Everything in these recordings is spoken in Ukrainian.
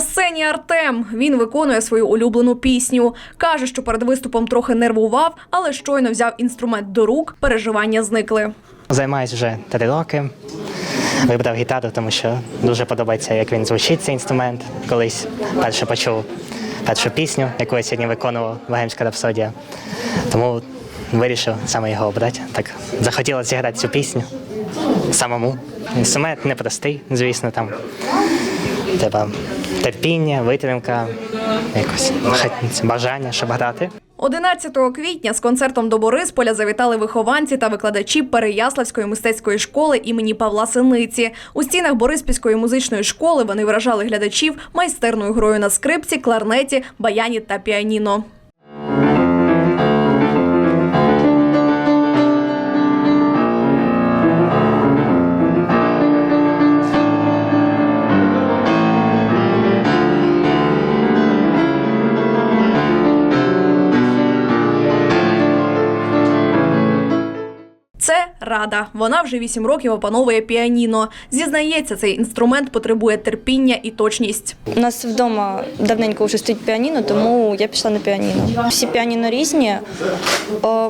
сцені Артем. Він виконує свою улюблену пісню. Каже, що перед виступом трохи нервував, але щойно взяв інструмент до рук, переживання зникли. Займаюсь вже три роки. Вибрав гітару, тому що дуже подобається, як він звучить цей інструмент. Колись перше почув першу пісню, яку я сьогодні виконував Богемська рапсодія. Тому вирішив саме його обрати. Так захотілося зіграти цю пісню самому. Інструмент непростий, звісно, там треба терпіння, витримка, якось бажання, щоб грати. 11 квітня з концертом до Борисполя завітали вихованці та викладачі Переяславської мистецької школи імені Павла Синиці. У стінах Бориспільської музичної школи вони вражали глядачів майстерною грою на скрипці, кларнеті, баяні та піаніно. Рада. Вона вже 8 років опановує піаніно. Зізнається, цей інструмент потребує терпіння і точність. У нас вдома давненько вже стоїть піаніно, тому я пішла на піаніно. Всі піаніно різні,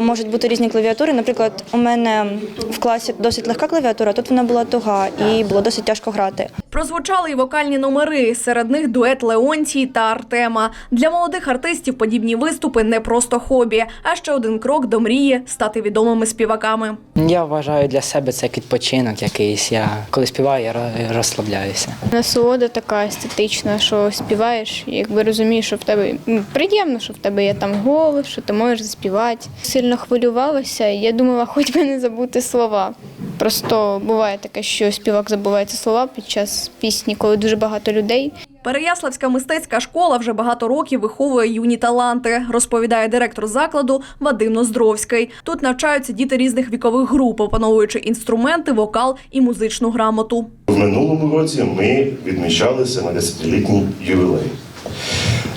можуть бути різні клавіатури. Наприклад, у мене в класі досить легка клавіатура, тут вона була туга і було досить тяжко грати. Прозвучали й вокальні номери. Серед них дует Леонтій та Артема. Для молодих артистів подібні виступи не просто хобі, а ще один крок до мрії стати відомими співаками. Я вважаю для себе це як відпочинок якийсь. Я коли співаю, я розслабляюся. Насолода така естетична, що співаєш, якби розумієш, що в тебе приємно, що в тебе є там голос, що ти можеш заспівати. Сильно хвилювалася, я думала, хоч би не забути слова. Просто буває таке, що співак забувається слова під час пісні, коли дуже багато людей. Переяславська мистецька школа вже багато років виховує юні таланти, розповідає директор закладу Вадим Ноздровський. Тут навчаються діти різних вікових груп, опановуючи інструменти, вокал і музичну грамоту. В минулому році ми відмічалися на 10-літній ювілей.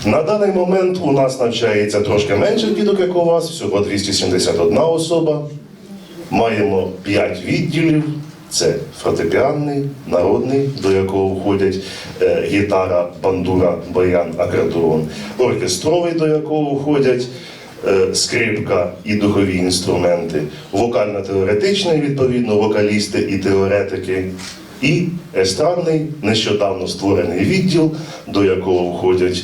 На даний момент у нас навчається трошки менше діток, як у вас, всього 271 особа. Маємо 5 відділів. Це фортепіанний, народний, до якого входять е, гітара, бандура, баян, акордеон, оркестровий, до якого входять е, скрипка і духові інструменти, вокально-теоретичний, відповідно, вокалісти і теоретики, і естрадний, нещодавно створений відділ, до якого входять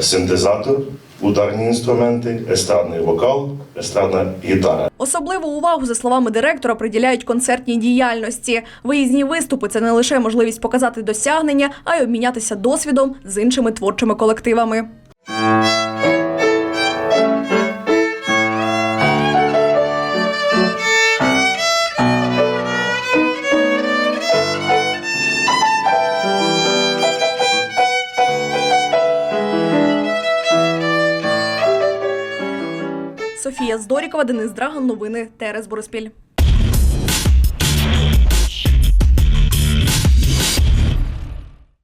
синтезатор, ударні інструменти, естрадний вокал, естрадна гітара. Особливу увагу, за словами директора, приділяють концертній діяльності. Виїзні виступи це не лише можливість показати досягнення, а й обмінятися досвідом з іншими творчими колективами. Софія Здорікова, Денис Драган. Новини ТРС Бориспіль.